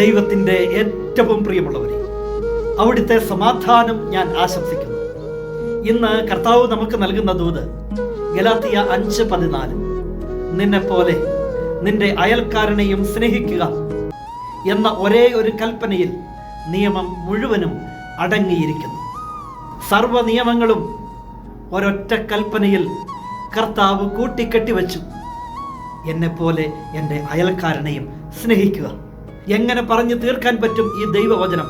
ദൈവത്തിന്റെ ഏറ്റവും പ്രിയമുള്ളവരെ അവിടുത്തെ സമാധാനം ഞാൻ ആശംസിക്കുന്നു. ഇന്ന് കർത്താവ് നമുക്ക് നൽകുന്ന ദൂത് ഗലാത്തിയ അഞ്ച് പതിനാല്. നിന്നെപ്പോലെ നിന്റെ അയൽക്കാരനെയും സ്നേഹിക്കുക എന്ന ഒരേ ഒരു കൽപ്പനയിൽ നിയമം മുഴുവനും അടങ്ങിയിരിക്കുന്നു. സർവ നിയമങ്ങളും ഒരൊറ്റ കൽപ്പനയിൽ കർത്താവ് കൂട്ടിക്കെട്ടിവെച്ചു എന്നെപ്പോലെ എന്റെ അയൽക്കാരനെയും സ്നേഹിക്കുക. എങ്ങനെ പറഞ്ഞു തീർക്കാൻ പറ്റും ഈ ദൈവവചനം?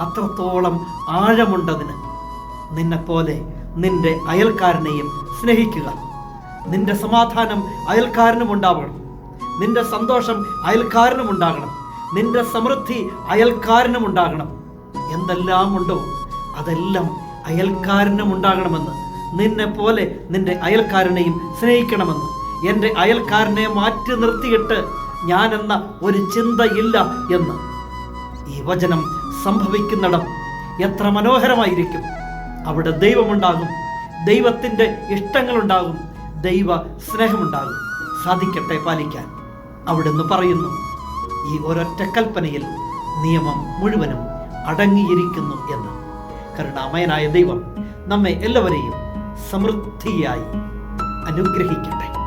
അത്രത്തോളം ആഴമുണ്ടതിന് നിന്നെപ്പോലെ നിന്റെ അയൽക്കാരനെയും സ്നേഹിക്കുക. നിന്റെ സമാധാനം അയൽക്കാരനും ഉണ്ടാവണം. നിന്റെ സന്തോഷം അയൽക്കാരനും ഉണ്ടാകണം. നിന്റെ സമൃദ്ധി അയൽക്കാരനും ഉണ്ടാകണം. എന്തെല്ലാം ഉണ്ടോ അതെല്ലാം അയൽക്കാരനും ഉണ്ടാകണമെന്ന് നിന്നെ പോലെ നിന്റെ അയൽക്കാരനെയും സ്നേഹിക്കണമെന്ന് എന്റെ അയൽക്കാരനെ മാറ്റി നിർത്തിയിട്ട് ഞാനെന്ന ഒരു ചിന്തയില്ല എന്ന്. ഈ വചനം സംഭവിക്കുന്നിടം എത്ര മനോഹരമായിരിക്കും. അവിടെ ദൈവമുണ്ടാകും ദൈവത്തിന്റെ ഇഷ്ടങ്ങളുണ്ടാകും ദൈവ സ്നേഹമുണ്ടാകും. സാധിക്കട്ടെ പാലിക്കാൻ. അവിടുന്ന് പറയുന്നു ഈ ഒരൊറ്റ കൽപ്പനയിൽ നിയമം മുഴുവനും അടങ്ങിയിരിക്കുന്നു എന്ന്. കരുണാമയനായ ദൈവം നമ്മെ എല്ലാവരെയും സമൃദ്ധിയായി അനുഗ്രഹിക്കട്ടെ.